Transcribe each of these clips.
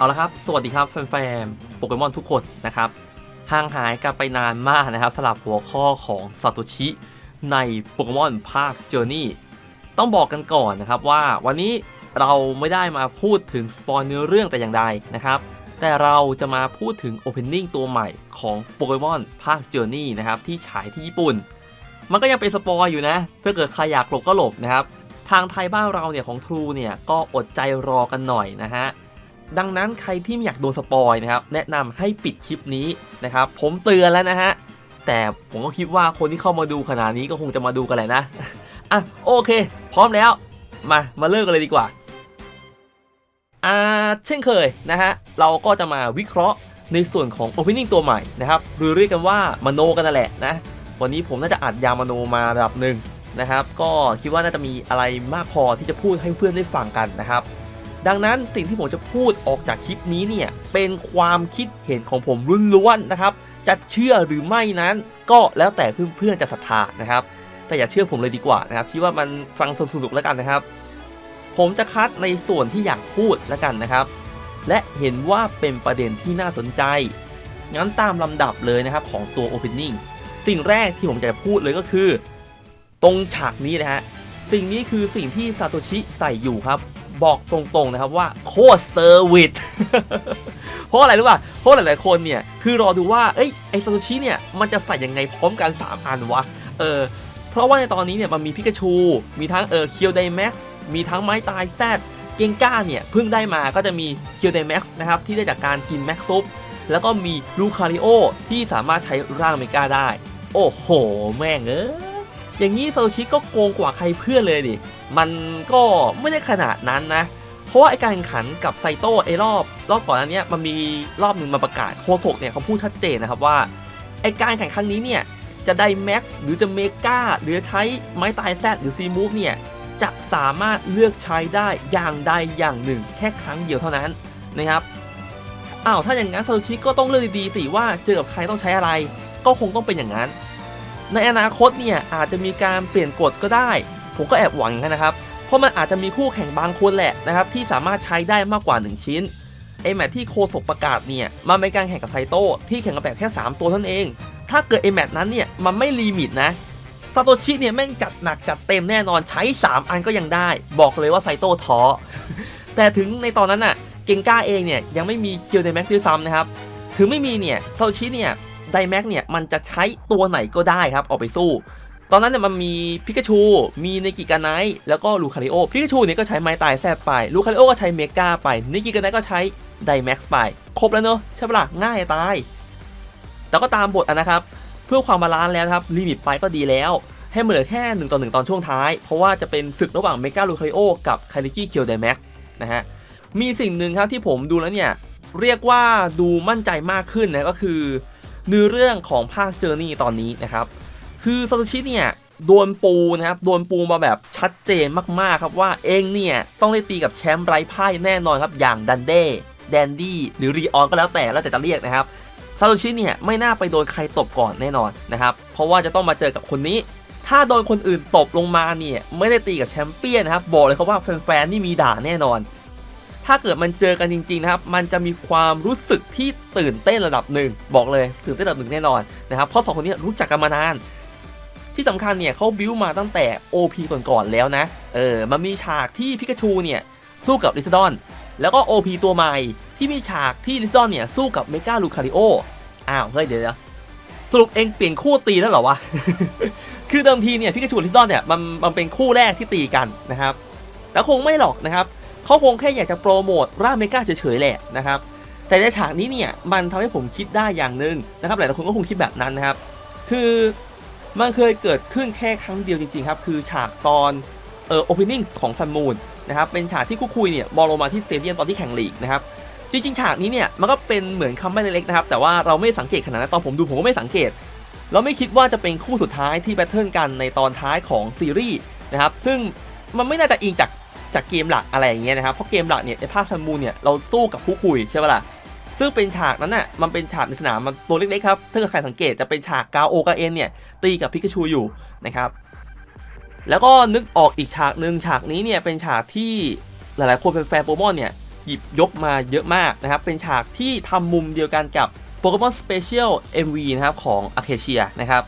เอาละครับ สวัสดีครับแฟนๆโปเกมอนทุกคนนะครับ ห่างหายกันไปนานมากนะครับสลับหัวข้อของซาโตชิ ในโปเกมอนภาคเจอร์นี่ต้องบอกกันก่อนนะครับว่าวันนี้เราไม่ได้มาพูดถึงสปอยเนื้อเรื่องแต่อย่างใดนะครับ แต่เราจะมาพูดถึง Opening ตัวใหม่ของโปเกมอนภาคเจอร์นี่นะครับที่ฉายที่ญี่ปุ่น มันก็ยังเป็นสปอยอยู่นะ ถ้าเกิดใครอยากหลบก็หลบนะครับ ทางไทยบ้านเราเนี่ยของ True เนี่ยก็อดใจรอกันหน่อยนะฮะ ดังนั้นใครที่ไม่อยากโดนสปอยนะครับแนะนำให้ปิดคลิปนี้นะครับผมเตือนแล้วนะฮะแต่ผมก็คิดว่าคนที่เข้ามาดูขนาดนี้ก็คงจะมาดูกันแหละนะอะโอเค พร้อมแล้วมามาเริ่มกันเลยดีกว่าอ่าเช่นเคยนะฮะเราก็จะมาวิเคราะห์ในส่วนของ Opening ตัวใหม่นะครับหรือเรียกกันว่ามโนกันนั่นแหละนะวันนี้ผมน่าจะอัดยามโนมาระดับหนึ่งนะครับ ก็คิดว่าน่าจะมีอะไรมากพอที่จะพูดให้เพื่อนได้ฟังกันนะครับ ดังนั้นสิ่งที่ผมจะพูดออกจากคลิปนี้เนี่ยเป็นความคิดเห็นของผมล้วนๆนะครับ จะเชื่อหรือไม่นั้น ก็แล้วแต่เพื่อนๆจะศรัทธานะครับ แต่อย่าเชื่อผมเลยดีกว่านะครับคิดว่ามันฟังสนุกๆแล้วกันนะครับ ผมจะคัดในส่วนที่อยากพูดแล้วกันนะครับ และเห็นว่าเป็นประเด็นที่น่าสนใจงั้นตามลำดับเลยนะครับของตัว Opening สิ่งแรกที่ผมจะพูดเลยก็คือ ตรงฉากนี้นะฮะสิ่งนี้คือสิ่งที่ซาโตชิใส่อยู่ครับ บอกตรงๆนะครับว่าโคตรเซอร์วิสเพราะอะไรรู้ป่ะเพราะหลายๆคนเนี่ยคือรอดูว่าเอ้ยไอซาโตชิเนี่ยมันจะใส่ยังไงพร้อมกัน 3 อันวะเออเพราะว่าในตอนนี้เนี่ยมันมีพิกาชู มีทั้งเออเคียวไดแม็กซ์มีทั้งไม้ตายแซดเกงก้าเนี่ยเพิ่งได้มาก็จะมีเคียวไดแม็กซ์นะครับที่ได้จากการกินแม็กซุปแล้วก็มีลูคาริโอที่สามารถใช้ร่างเมกาได้ โอ้โห แม่งเออ อย่างนี้ซาโตชิก็โกงกว่าใครเพื่อนเลยดิ มันก็ไม่ได้ขนาดนั้นนะ เพราะว่าไอการแข่งขันกับไซโต้ไอรอบรอบก่อนอันนี้มันมีรอบหนึ่งมาประกาศโคโทกเนี่ยเขาพูดชัดเจนนะครับว่าไอการแข่งครั้งนี้เนี่ยจะได้แม็กซ์หรือจะเมกาหรือใช้ไม้ตายแซดหรือซีมูฟเนี่ยจะสามารถเลือกใช้ได้อย่างใดอย่างหนึ่ง แค่ครั้งเดียวเท่านั้นนะครับอ้าวถ้าอย่างนั้นซาโตชิก็ต้องเลือกดีๆสิว่าเจอกับใครต้องใช้อะไร ก็คงต้องเป็นอย่างนั้น ในอนาคตเนี่ยอาจจะมีการเปลี่ยนกฎก็ได้ ผมก็แอบหวังอย่างนั้นนะครับ เพราะมันอาจจะมีคู่แข่งบางคนแหละนะครับที่สามารถใช้ได้มากกว่า 1 ชิ้นไอแมทที่โคศกประกาศเนี่ยมันเป็นการแข่งกับไซโต้ที่แข่งกันแบบแค่ 3 ตัวเท่านั้นเอง ถ้าเกิดไอแมทนั้นเนี่ยมันไม่ลิมิตนะซาโตชิเนี่ยแม่งจัดหนักจัดเต็มแน่นอนใช้ 3 อันก็ยังได้ บอกเลยว่าไซโต้ท้อแต่ถึงในตอนนั้นน่ะเกงก้าเองเนี่ยยังไม่มีเคียวเดแม็กด้วยซ้ำนะครับถึงไม่มีเนี่ยซาโตชิเนี่ย ไดแม็กเนี่ยมันจะใช้ตัวไหนก็ได้ครับออกไปสู้ ตอนนั้นเนี่ยมันมีพิกาชูมีเนกิกาไนแล้วก็ลูคาริโอพิกาชูเนี่ยก็ใช้ไม้ตายแซบไปลูคาริโอก็ใช้เมกาไปเนกิกาไนก็ใช้ไดแม็กไป ครบแล้วเนอะใช่ปะล่ะง่ายตาย แต่ก็ตามบทนะครับ เพื่อความบาลานซ์แล้วครับลิมิตไปก็ดีแล้วให้มันเหลือแค่1ต่อ1ตอนช่วงท้าย เพราะว่าจะเป็นศึกระหว่างเมกาลูคาริโอกับคาริกิเคียวไดแม็กนะฮะมีสิ่งหนึ่งครับที่ผมดูแล้วเนี่ย เรียกว่าดูมั่นใจมากขึ้นนะก็คือ เนื้อเรื่องของภาคเจอร์นี่ตอนนี้นะครับ คือซาโตชิเนี่ยโดนปูนะครับโดนปูมาแบบชัดเจนมากๆครับว่าเองเนี่ย ต้องได้ตีกับแชมป์ไร้พ่ายแน่นอนครับ อย่างดันเด้แดนดี้หรือรีออนก็แล้วแต่แล้วแต่จะเรียกนะครับซาโตชิเนี่ยไม่น่าไปโดนใครตบก่อนแน่นอนนะครับ เพราะว่าจะต้องมาเจอกับคนนี้ ถ้าโดนคนอื่นตบลงมาเนี่ยไม่ได้ตีกับแชมเปี้ยนนะครับบอกเลยครับว่าแฟนๆนี่มีด่าแน่นอน ถ้าเกิดมันเจอกันจริงๆนะครับ มันจะมีความรู้สึกที่ตื่นเต้นระดับหนึ่ง บอกเลยตื่นเต้นระดับหนึ่งแน่นอนนะครับ เพราะสองคนนี้รู้จักกันมานาน ที่สำคัญเนี่ยเขาบิวมาตั้งแต่ OP ก่อนๆแล้วนะ เออ มันมีฉากที่พิกาชูเนี่ยสู้กับลิซดอน แล้วก็ OP ตัวใหม่ที่มีฉากที่ลิซดอนเนี่ยสู้กับเมกาลูคาริโอ อ้าว เฮ้ยเดี๋ยวสรุปเองเปลี่ยนคู่ตีแล้วเหรอวะ คือเดิมทีเนี่ยพิกาชูลิซดอนเนี่ยมันมันเป็นคู่แรกที่ตีกันนะครับ แต่คงไม่หรอกนะครับ เขาคงแค่อยากจะโปรโมทร่างเมกาเฉยๆแหละนะครับแต่ในฉากนี้เนี่ยมันทำให้ผมคิดได้อย่างหนึ่งนะครับหลายๆคนก็คงคิดแบบนั้นนะครับ คือมันเคยเกิดขึ้นแค่ครั้งเดียวจริงๆครับคือฉากตอนเออโอเพนนิ่งของซันมูนนะครับเป็นฉากที่คู่คุยเนี่ยบอลลงมาที่สเตเดียมตอนที่แข่งลีกนะครับจริงๆฉากนี้เนี่ยมันก็เป็นเหมือนคำใบ้เล็กๆนะครับแต่ว่าเราไม่สังเกตขนาดนั้นตอนผมดูผมก็ไม่สังเกต เราไม่คิดว่าจะเป็นคู่สุดท้ายที่แบทเทิลกันในตอนท้ายของซีรีส์นะครับซึ่งมันไม่น่าจะอิงจาก จากเกมหลักอะไรอย่างเงี้ยนะครับเพราะเกมหลักเนี่ยในภาคซันมูนเนี่ยเราสู้กับคู่คุยใช่ปะล่ะซึ่งเป็นฉากนั้นน่ะมันเป็นฉากในสนามมันตัวเล็กๆครับถ้าใครสังเกตจะเป็นฉากกาโอกาเอ็นเนี่ยตีกับพิกาชูอยู่นะครับแล้วก็นึกออกอีกฉากหนึ่งฉากนี้เนี่ยเป็นฉากที่หลายๆคนเป็นแฟนโปเกมอนเนี่ยหยิบยกมาเยอะมากนะครับเป็นฉากที่ทำมุมเดียวกันกับ Pokemon Special MV นะครับของ a c a c i a นะครับ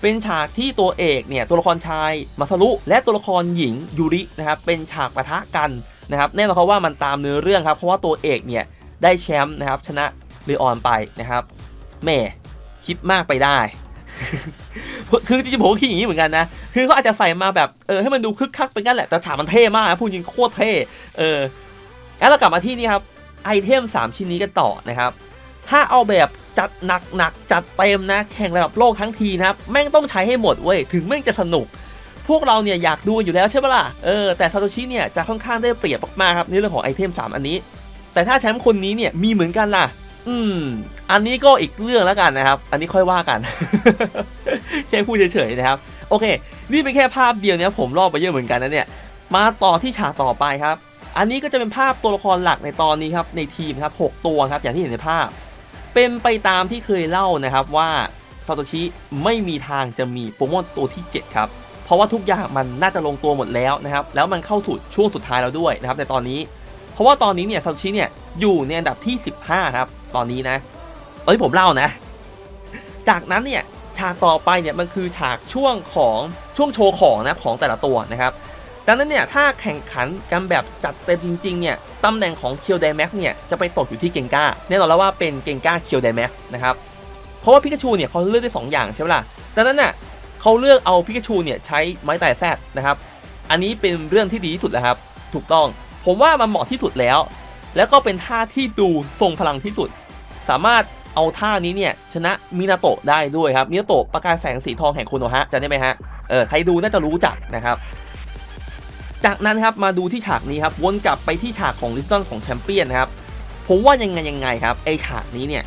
เป็นฉากที่ตัวเอกเนี่ยตัวละครชายมาสรุและตัวละครหญิงยูรินะครับเป็นฉากปะทะกันนะครับแน่นอนครับว่ามันตามเนื้อเรื่องครับเพราะว่าตัวเอกเนี่ยได้แชมป์นะครับชนะเลออนไปนะครับแหม่คิดมากไปได้คือจริงๆผมคิดอย่างนี้เหมือนกันนะ คือเขาอาจจะใส่มาแบบเออให้มันดูคึกคักเป็นกันแหละ แต่ฉากมันเท่มากนะพูดจริงโคตรเท่ เออแล้วเรากลับมาที่นี่ครับไอเทม 3 ชิ้นนี้กันต่อนะครับ ถ้าเอาแบบจัดหนักหนักๆจัดเต็มนะ แข่งระดับโลกทั้งทีนะครับ แม่งต้องใช้ให้หมดเว้ย ถึงแม่งจะสนุก พวกเราเนี่ยอยากดูอยู่แล้วใช่ปะล่ะ เออ แต่ซาโตชิเนี่ยจะค่อนข้างได้เปรียบมากๆครับในเรื่องของไอเทม 3 อันนี้ แต่ถ้าแชมป์คนนี้เนี่ยมีเหมือนกันล่ะ อืม อันนี้ก็อีกเรื่องแล้วกันนะครับ อันนี้ค่อยว่ากัน แค่พูดเฉยๆนะครับ โอเค นี่เป็นแค่ภาพเดียวเนี่ยผมรอบไปเยอะเหมือนกันนะเนี่ย มาต่อที่ฉากต่อไปครับ อันนี้ก็จะเป็นภาพตัวละครหลักในตอนนี้ครับในทีมครับ 6 ตัวครับอย่างที่เห็นในภาพ เป็นไปตามที่เคยเล่านะครับว่าซาโตชิไม่มีทางจะมีโปเกมอนตัวที่ 7 ครับ เพราะว่าทุกอย่างมันน่าจะลงตัวหมดแล้วนะครับ แล้วมันเข้าสู่ช่วงสุดท้ายแล้วด้วยนะครับในตอนนี้ เพราะว่าตอนนี้เนี่ยซาโตชิเนี่ยอยู่ในอันดับที่ 15 ครับ ตอนนี้นะตอนที่ผมเล่านะ จากนั้นเนี่ยฉากต่อไปเนี่ยมันคือฉากช่วงของช่วงโชว์ของนะของแต่ละตัวนะครับดังนั้นเนี่ยถ้าแข่งขันกันแบบจัดเต็มจริงๆเนี่ย ตำแหน่งของเคียวไดแม็กเนี่ยจะไปตกอยู่ที่เกงกาแน่นอนแล้วว่าเป็นเกงกาเคียวไดแม็กนะครับเพราะว่าพิกาชูเนี่ยเขาเลือกได้ 2 อย่างใช่ไหมล่ะดังนั้นน่ะเขาเลือกเอาพิกาชูเนี่ยใช้ไม้แต่แซดนะครับอันนี้เป็นเรื่องที่ดีที่สุดแล้วครับ ถูกต้องผมว่ามันเหมาะที่สุดแล้ว แล้วก็เป็นท่าที่ดูทรงพลังที่สุด สามารถเอาท่านี้เนี่ยชนะมินาโตะได้ด้วยครับมินาโตะประกายแสงสีทองแห่งโคโนฮะจำได้ไหมฮะเออใครดูน่าจะรู้จักนะครับ จากนั้นครับมาดูที่ฉากนี้ครับวนกลับไปที่ฉากของลิสตันของแชมเปี้ยนนะครับผมว่ายังไงยังไงครับไอฉากนี้เนี่ย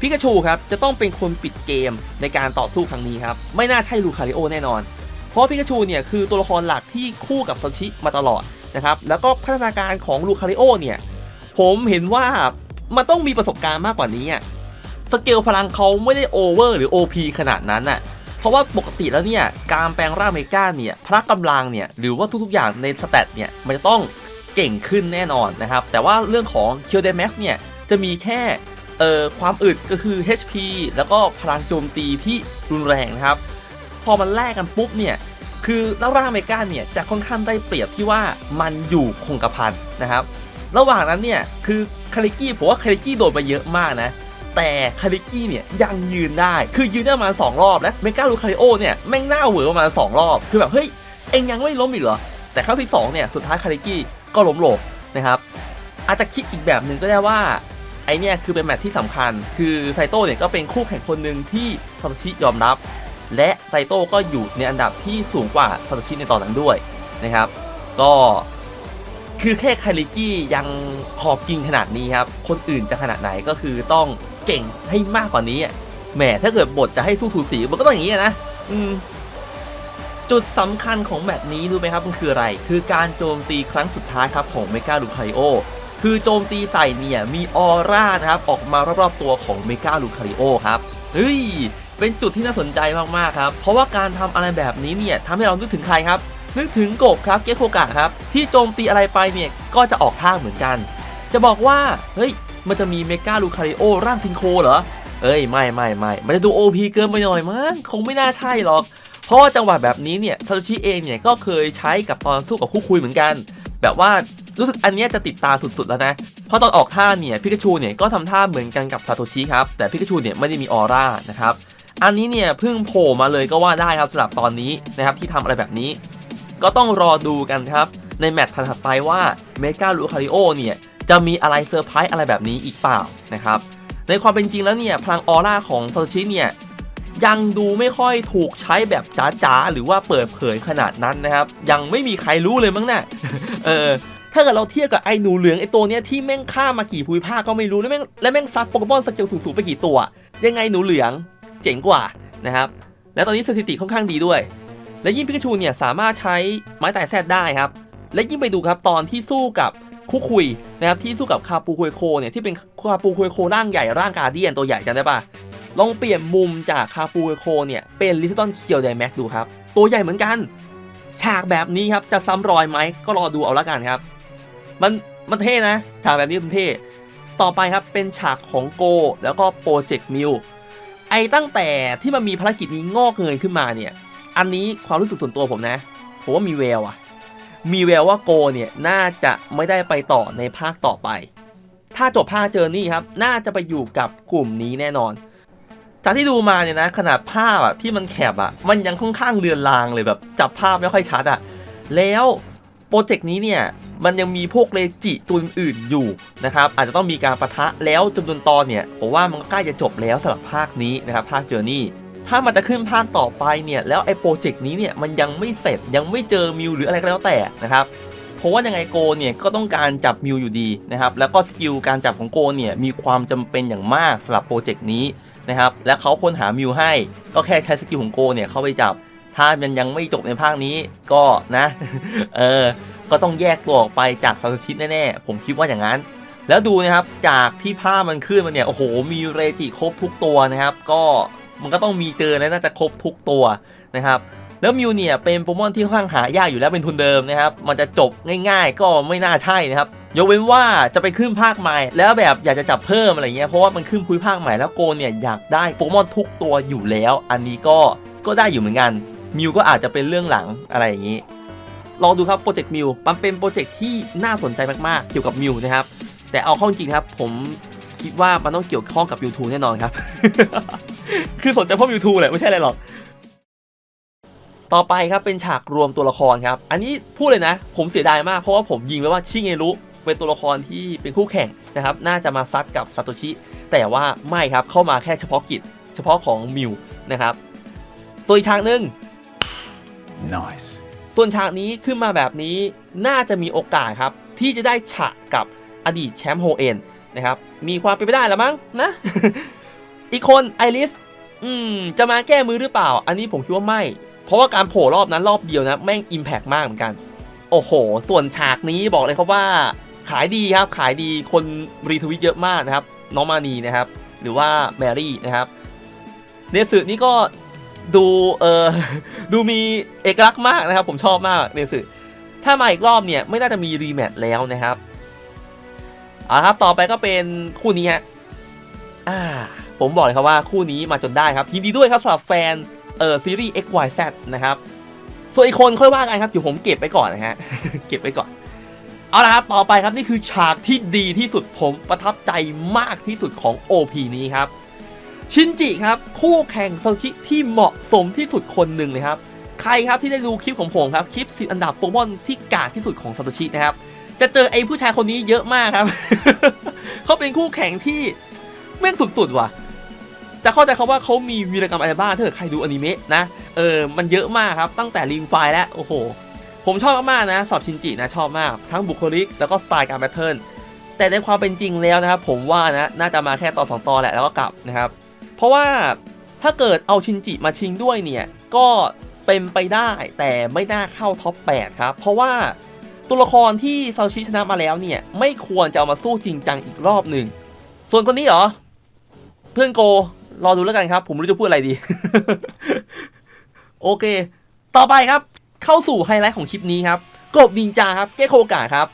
พิกาชูครับจะต้องเป็นคนปิดเกมในการต่อสู้ครั้งนี้ครับไม่น่าใช่ลูคาริโอแน่นอน เพราะพิกาชูเนี่ยคือตัวละครหลักที่คู่กับซาชิมาตลอดนะครับแล้วก็พัฒนาการของลูคาริโอเนี่ยผมเห็นว่ามันต้องมีประสบการณ์มากกว่านี้สเกลพลังเขาไม่ได้โอเวอร์หรือ OP ขนาดนั้นน่ะ เพราะว่าปกติแล้วเนี่ยการแปลงร่างเมกาเนี่ยพละกำลังเนี่ยหรือว่าทุกๆอย่างในสเตตเนี่ยมันจะต้องเก่งขึ้นแน่นอนนะครับ แต่ว่าเรื่องของเคียวเดแม็กเนี่ยจะมีแค่เอ่อความอึดก็คือ HP แล้วก็พลังโจมตีที่รุนแรงนะครับ พอมันแลกกันปุ๊บเนี่ยคือแล้วร่างเมกาเนี่ยจะค่อนข้างได้เปรียบที่ว่ามันอยู่คงกระพันนะครับ ระหว่างนั้นเนี่ยคือคาริกี้ผมว่าคาริกี้โดนไปเยอะมากนะ แต่คาริกี้เนี่ยยังยืนได้ คือยืนได้ประมาณ2รอบแล้วเมกาลูคาริโอเนี่ยแม่งหน้าเหวอประมาณ 2 รอบ คือแบบเฮ้ยเอ็งยังไม่ล้มอีกเหรอ แต่ครั้งที่2เนี่ยสุดท้ายคาริกี้ก็ล้มลงนะครับอาจจะคิดอีกแบบหนึ่งก็ได้ว่าไอเนี่ยคือเป็นแมตช์ที่สำคัญ คือไซโต้เนี่ยก็เป็นคู่แข่งคนหนึ่งที่ซาโตชิยอมรับ และไซโต้ก็อยู่ในอันดับที่สูงกว่าซาโตชิในตอนนั้นด้วยนะครับ ก็คือแค่คาริกี้ยังขอบกินขนาดนี้ครับ คนอื่นจะขนาดไหนก็คือต้อง เก่งให้มากกว่านี้อะแหมถ้าเกิดบทจะให้สู้ถูสีมันก็ต้องอย่างนี้อะนะอืมจุดสำคัญของแมตช์นี้รู้ไหมครับมันคืออะไร คือการโจมตีครั้งสุดท้ายครับของเมกาลูคาริโอ คือโจมตีใส่เนี่ยมีออร่านะครับออกมารอบๆตัวของเมกาลูคาริโอครับเฮ้ยเป็นจุดที่น่าสนใจมากๆครับ เพราะว่าการทำอะไรแบบนี้เนี่ยทำให้เรานึกถึงใครครับ นึกถึงโกบครับเกโคกะครับ ที่โจมตีอะไรไปเนี่ยก็จะออกท่าเหมือนกัน จะบอกว่าเฮ้ย มันจะมีเมกาลูคาริโอร่างซินโคเหรอ เอ้ยไม่ไม่ไม่มันจะดู OP เกินไปหน่อยมั้งคงไม่น่าใช่หรอก เพราะว่าจังหวะแบบนี้เนี่ยซาโตชิเองเนี่ยก็เคยใช้กับตอนสู้กับคู่คุยเหมือนกัน แบบว่ารู้สึกอันนี้จะติดตาสุดๆแล้วนะ เพราะตอนออกท่าเนี่ยพิกาชูเนี่ยก็ทำท่าเหมือนกันกับซาโตชิครับแต่พิกาชูเนี่ยไม่ได้มีออร่านะครับอันนี้เนี่ยเพิ่งโผล่มาเลยก็ว่าได้ครับสำหรับตอนนี้นะครับที่ทำอะไรแบบนี้ ก็ต้องรอดูกันครับในแมตช์ถัดไปว่าเมกาลูคาริโอเนี่ย จะมีอะไรเซอร์ไพรส์อะไรแบบนี้อีกเปล่านะครับ ในความเป็นจริงแล้วเนี่ยพลังออร่าของซาโตชิเนี่ยยังดูไม่ค่อยถูกใช้แบบจ๋าๆ หรือว่าเปิดเผยขนาดนั้นนะครับ ยังไม่มีใครรู้เลยมั้งนะ่ะเออถ้าเกิดเราเทียบกับไอ้หนูเหลืองไอ้ตัวเนี้ยที่แม่งฆ่ามากี่ภูมิภาคก็ไม่รู้ แล้วแม่งและแม่งซัดโปเกมอนสเกลสูงๆไปกี่ตัว ยังไงหนูเหลืองเจ๋งกว่านะครับ และตอนนี้สถิติค่อนข้างดีด้วย และยิ่งพิกาชูเนี่ยสามารถใช้ไม้แต่แซดได้ครับ และยิ่งไปดูครับตอนที่สู้กับ คู่คุยนะครับที่สู้กับคาปูคุยโคเนี่ยที่เป็นคาปูคุยโคร่างใหญ่ร่างกาเดียนตัวใหญ่จำได้ปะลองเปลี่ยนมุมจากคาปูคุยโคเนี่ยเป็นลิซตันเคียวไดแม็กดูครับ ตัวใหญ่เหมือนกัน ฉากแบบนี้ครับจะซ้ำรอยไหมก็รอดูเอาละกันครับ มันมันเท่นะ ฉากแบบนี้มันเท่ ต่อไปครับเป็นฉากของโก แล้วก็โปรเจกต์มิวไอตั้งแต่ที่มันมีภารกิจนี้งอกเงยขึ้นมาเนี่ย อันนี้ความรู้สึกส่วนตัวผมนะ ผมว่ามีแววอะ มีแววว่าโกเนี่ยน่าจะไม่ได้ไปต่อในภาคต่อไป ถ้าจบภาคเจอร์นี่ครับน่าจะไปอยู่กับกลุ่มนี้แน่นอนจากที่ดูมาเนี่ยนะขนาดภาพอะที่มันแคบอะมันยังค่อนข้างเลือนลางเลยแบบจับภาพไม่ค่อยชัดอะแล้วโปรเจกต์นี้เนี่ยมันยังมีพวกเลจิตัวอื่นอยู่นะครับอาจจะต้องมีการประทะแล้วจำนวนตอนเนี่ยผมว่ามันก็ใกล้จะจบแล้วสำหรับภาคนี้นะครับภาคเจอร์นี่ ถ้ามันจะขึ้นภาคต่อไปเนี่ยแล้วไอ้โปรเจกต์นี้เนี่ยมันยังไม่เสร็จยังไม่เจอมิวหรืออะไรก็แล้วแต่นะครับเพราะว่ายังไงโกเนี่ยก็ต้องการจับมิวอยู่ดีนะครับแล้วก็สกิลการจับของโกเนี่ยมีความจำเป็นอย่างมากสำหรับโปรเจกต์นี้นะครับและเขาค้นหามิวให้ก็แค่ใช้สกิลของโกเนี่ยเข้าไปจับ ถ้ามันยังไม่จบในภาคนี้ก็นะเออก็ต้องแยกตัวออกไปจากซาโตชิแน่ๆผมคิดว่าอย่างนั้นแล้วดูนะครับจากที่ภามันขึ้นมาเนี่ยโอ้โหมีเรจิครบทุกตัวนะครับ ก็ มันก็ต้องมีเจอและน่าจะครบทุกตัวนะครับแล้วมิวเนี่ยเป็นโปเกมอนที่ค่อนข้างหายากอยู่แล้วเป็นทุนเดิมนะครับ มันจะจบง่ายๆ ก็ไม่น่าใช่นะครับ ยกเว้นว่าจะไปขึ้นภาคใหม่ แล้วแบบอยากจะจับเพิ่มอะไรเงี้ย เพราะว่ามันขึ้นคุยภาคใหม่แล้วโกเนี่ยอยากได้โปเกมอนทุกตัวอยู่แล้ว อันนี้ก็ก็ได้อยู่เหมือนกัน มิวก็อาจจะเป็นเรื่องหลังอะไรอย่างนี้ ลองดูครับโปรเจกต์มิวมันเป็นโปรเจกต์ที่น่าสนใจมากๆ เกี่ยวกับมิวนะครับ แต่เอาข้าจริงครับผมคิดว่ามันต้องเกี่ยวข้องกับ YouTube แน่นอนครับ คือสนใจเพราะ YouTube แหละไม่ใช่อะไรหรอก ต่อไปครับเป็นฉากรวมตัวละครครับ อันนี้พูดเลยนะ ผมเสียดายมากเพราะว่าผมยิงไว้ว่าชิเงรุเป็นตัวละครที่เป็นคู่แข่งนะครับ น่าจะมาซัดกับซาโตชิ แต่ว่าไม่ครับเข้ามาแค่เฉพาะกิจ เฉพาะของมิวนะครับส่วนอีกฉากหนึ่ง Nice. ส่วนฉากนี้ขึ้นมาแบบนี้น่าจะมีโอกาสครับ ที่จะได้ฉากกับอดีตแชมป์โฮเอ็นนะครับ มีความเป็นไปได้แล้วมั้งนะ อีกคนไอริสอืมจะมาแก้มือหรือเปล่า อันนี้ผมคิดว่าไม่ เพราะว่าการโผล่รอบนั้นรอบเดียวนะแม่งอิมแพกมากเหมือนกัน โอ้โห ส่วนฉากนี้บอกเลยครับว่า ขายดีครับขายดีคนรีทวิตเยอะมากนะครับน้องมานีนะครับ หรือว่าแมรี่นะครับเนสึนี่ก็ดูเออดูมีเอกลักษณ์มากนะครับ ผมชอบมากเนสึถ้ามาอีกรอบเนี่ยไม่น่าจะมีรีแมตช์แล้วนะครับเอาละครับต่อไปก็เป็นคู่นี้ฮะอ่า ผมบอกเลยครับว่าคู่นี้มาจนได้ครับยินดีด้วยครับสำหรับแฟนเออซีรีส์ XYZ นะครับส่วนอีกคนค่อยว่ากันครับเดี๋ยวผมเก็บไปก่อนนะฮะเก็บไปก่อนเอาละครับต่อไปครับนี่คือฉากที่ดีที่สุดผมประทับใจมากที่สุดของ OP นี้ครับชินจิครับคู่แข่งโซชิที่เหมาะสมที่สุดคนหนึ่งเลยครับใครครับที่ได้ดูคลิปของผมครับคลิปสิอันดับโปเกมอนที่กากที่สุดของซาโตชินะครับจะเจอไอ้ผู้ชายคนนี้เยอะมากครับ เขาเป็นคู่แข่งที่แม่งสุดๆว่ะ จะเข้าใจเขาว่าเขามีวีรกรรมอะไรบ้างถ้าเกิดใครดูอนิเมะนะเออมันเยอะมากครับตั้งแต่ลิงไฟแล้วโอ้โห ผมชอบมากๆนะสอบชินจินะชอบมาก ทั้งบุคลิกแล้วก็สไตล์การแบทเทิลแต่ในความเป็นจริงแล้วนะครับผมว่านะน่าจะมาแค่ตอนสองตอนแหละแล้วก็กลับนะครับ เพราะว่าถ้าเกิดเอาชินจิมาชิงด้วยเนี่ยก็เป็นไปได้แต่ไม่น่าเข้าท็อป8ครับเพราะว่าตัวละครที่ซาชิชนะมาแล้วเนี่ยไม่ควรจะเอามาสู้จริงจังอีกรอบหนึ่งส่วนคนนี้เหรอ เพื่อนโก รอดูแล้วกันครับ ผมไม่รู้จะพูดอะไรดี โอเค ต่อไปครับ เข้าสู่ไฮไลท์ของคลิปนี้ครับ กบนินจาครับ เกโคกะครับ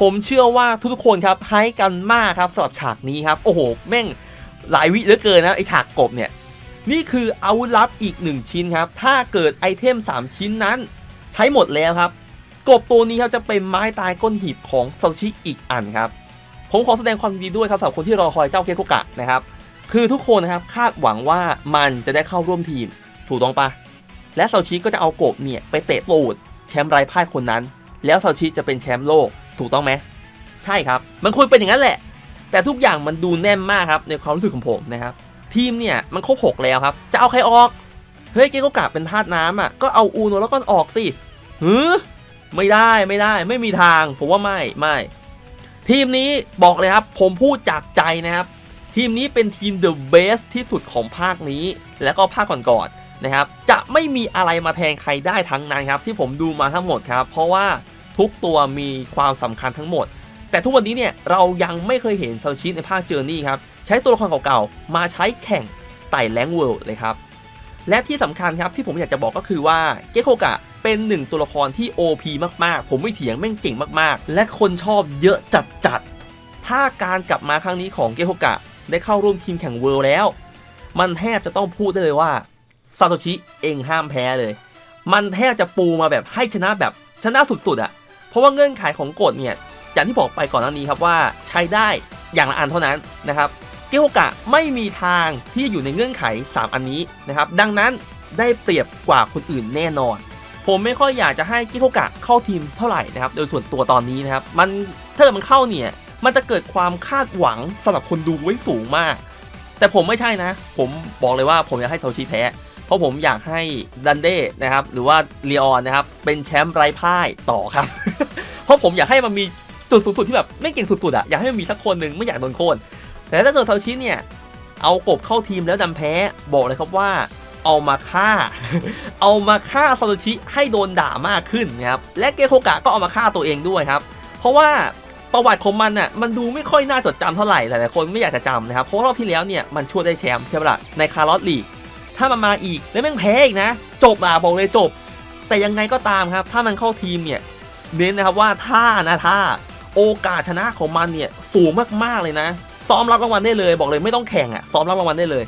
ผมเชื่อว่าทุกๆคนครับให้กันมากครับสำหรับฉากนี้ครับ โอ้โห แม่งหลายวิเหลือเกินนะไอฉากกบเนี่ย นี่คืออาวุธลับอีก 1 ชิ้นครับ ถ้าเกิดไอเทม 3 ชิ้นนั้น ใช้หมดแล้วครับ กบตัวนี้ครับจะเป็นไม้ตายก้นหีบของซาชิอีกอันครับ ผมขอแสดงความยินดีด้วยครับสำหรับคนที่รอคอยเจ้าเคโกกะนะครับ คือทุกคนนะครับคาดหวังว่ามันจะได้เข้าร่วมทีม ถูกต้องปะและเซาชิก็จะเอากบเนี่ยไปเตะตูดแชมป์ไร้พ่ายคนนั้น แล้วเซาชิจะเป็นแชมป์โลกถูกต้องไหมใช่ครับ มันควรเป็นอย่างนั้นแหละ แต่ทุกอย่างมันดูแน่นมากครับในความรู้สึกของผมนะครับ ทีมเนี่ยมันครบหกแล้วครับ จะเอาใครออกเฮ้ยเกโกกะเป็นธาตุน้ำอะก็เอาอูโนแล้วก็ออกสิหือไม่ได้ไม่ได้ไม่มีทาง ผมว่าไม่ไม่ ทีมนี้บอกเลยครับ ผมพูดจากใจนะครับ ทีมนี้เป็นทีม The Best ที่สุดของภาคนี้ แล้วก็ภาคก่อนๆนะครับ จะไม่มีอะไรมาแทนใครได้ทั้งนั้นครับ ที่ผมดูมาทั้งหมดครับ เพราะว่าทุกตัวมีความสำคัญทั้งหมด แต่ทุกวันนี้เนี่ยเรายังไม่เคยเห็นซาชิในภาคเจอร์นี่ครับ ใช้ตัวละครเก่าๆ มาใช้แข่งไต่แรงเวิลด์เลยครับ และที่สำคัญครับที่ผมอยากจะบอกก็คือว่าเกโคกะเป็นหนึ่งตัวละครที่ OP มากๆ ผมไม่เถียงแม่งเก่งมากๆ และคนชอบเยอะจัดๆถ้าการกลับมาครั้งนี้ของเกโคกะ ได้เข้าร่วมทีมแข่งเวิลด์แล้ว มันแทบจะต้องพูดได้เลยว่าซาโตชิเองห้ามแพ้เลย มันแทบจะปูมาแบบให้ชนะแบบชนะสุดๆอะ่ะ เพราะว่าเงื่อนไขของกฎเนี่ยอย่างที่บอกไปก่อนหน้านี้ครับว่าใช้ได้อย่างละอันเท่านั้นนะครับ เกโฮกะไม่มีทางที่จะอยู่ในเงื่อนไข 3 อันนี้นะครับ ดังนั้นได้เปรียบกว่าคนอื่นแน่นอน ผมไม่ค่อยอยากจะให้เกโฮกะเข้าทีมเท่าไหร่นะครับ โดยส่วนตัวตอนนี้นะครับ มันถ้าเกิดมันเข้าเนี่ย มันจะเกิดความคาดหวังสำหรับคนดูไว้สูงมาก แต่ผมไม่ใช่นะ ผมบอกเลยว่าผมอยากให้โซชิแพ้ เพราะผมอยากให้ดันเด้นะครับ หรือว่าเลียออนนะครับ เป็นแชมป์ไร้พ่ายต่อครับ เพราะผมอยากให้มันมีจุดสูงสุดที่แบบไม่เก่งสุดๆอะอยากให้มันมีสักคนหนึ่งไม่อยากโดนโค่นแต่ถ้าเกิดโซชิเนี่ยเอากบเข้าทีมแล้วดำแพ้บอกเลยครับว่าเอามาฆ่า เอามาฆ่าซาโตชิให้โดนด่ามากขึ้นนะครับ และเกโคกะก็เอามาฆ่าตัวเองด้วยครับ เพราะว่า ประวัติของมันน่ะมันดูไม่ค่อยน่าจดจำเท่าไหร่หลายๆคนไม่อยากจะจำนะครับเพราะรอบที่แล้วเนี่ยมันช่วยได้แชมป์ใช่ไหมล่ะในคาร์ลอสลีกถ้ามันมาอีกแล้วแม่งแพ้อีกนะ จบอะบอกเลยจบ แต่ยังไงก็ตามครับ ถ้ามันเข้าทีมเนี่ยเน้นนะครับว่าถ้านะถ้าโอกาสชนะของมันเนี่ยสูงมากๆเลยนะ ซ้อมรับรางวัลได้เลยบอกเลยไม่ต้องแข่งอะซ้อมรับรางวัลได้เลย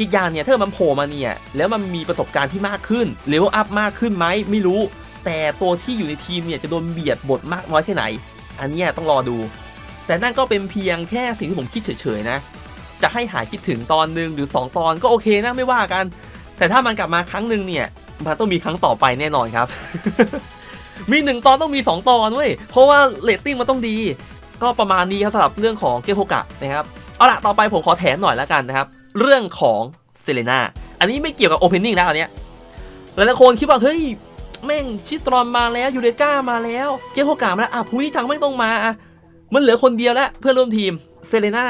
อีกอย่างเนี่ยถ้ามันโผล่มาเนี่ยแล้วมันมีประสบการณ์ที่มากขึ้นเลเวลอัพมากขึ้นไหมไม่รู้ แต่ตัวที่อยู่ในทีมเนี่ยจะโดนเบียดบทมากน้อยแค่ไหน อันนี้ต้องรอดู แต่นั่นก็เป็นเพียงแค่สิ่งที่ผมคิดเฉยๆนะ จะให้หายคิดถึงตอนหนึ่งหรือ 2 ตอนก็โอเคนะไม่ว่ากัน แต่ถ้ามันกลับมาครั้งหนึ่งเนี่ยมันต้องมีครั้งต่อไปแน่นอนครับ มีหนึ่งตอนต้องมี 2 ตอนเว้ยเพราะว่าเรตติ้งมันต้องดี ก็ประมาณนี้ครับสำหรับเรื่องของเกโฮกะนะครับเอาละต่อไปผมขอแถมหน่อยแล้วกันนะครับ เรื่องของเซเลนาอันนี้ไม่เกี่ยวกับโอเพนนิ่งแล้วอันเนี้ยหลายๆคนคิดว่าเฮ้ย แม่งชิตรอนมาแล้วยูเรก้ามาแล้วเกโฮกะมาแล้วอะพูวิทังไม่ต้องมาอะมันเหลือคนเดียวแล้วเพื่อนร่วมทีมเซเลนา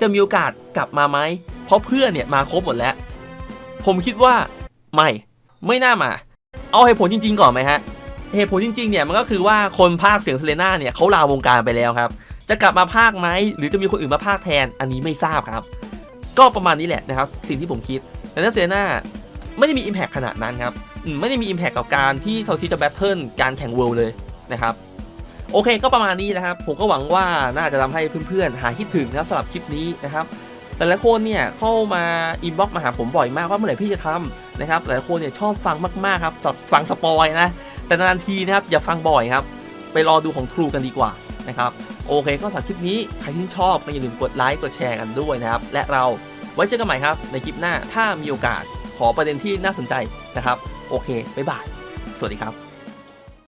จะมีโอกาสกลับมาไหมเพราะเพื่อนเนี่ยมาครบหมดแล้ว ผมคิดว่าไม่ไม่น่ามา เอาเหตุผลจริง ๆ ก่อนไหมฮะเหตุผลจริงๆเนี่ยมันก็คือว่าคนภาคเสียงเซเลน่าเนี่ยเขาลาวงการไปแล้วครับ จะกลับมาภาคไหมหรือจะมีคนอื่นมาภาคแทนอันนี้ไม่ทราบครับ ก็ประมาณนี้แหละนะครับ สิ่งที่ผมคิดแต่ถ้าเซเลน่า ไม่ได้มี Impact ขนาดนั้นครับอืมไม่ได้มี Impact กับการที่เซาชิจะแบทเทิลการแข่งเวิลด์เลยนะครับโอเคก็ประมาณนี้นะครับ ผมก็หวังว่าน่าจะทำให้เพื่อนๆ หาคิดถึงนะสำหรับคลิปนี้นะครับแต่ละคนเนี่ยเข้ามาอินบ็อกมาหาผมบ่อยมากว่าเมื่อไหร่พี่จะทำนะครับหลายคนเนี่ยชอบฟังมากๆครับฟังสปอยนะแต่นานทีนะครับอย่าฟังบ่อยครับ ไปรอดูของ True กันดีกว่านะครับโอเคก็สำหรับคลิปนี้ใครที่ชอบก็อย่าลืมกดไลค์กดแชร์กันด้วยนะครับและเราไว้เจอกันใหม่ครับในคลิปหน้าถ้ามีโอกาส ขอประเด็นที่น่าสนใจนะครับ โอเค บ๊ายบาย สวัสดีครับ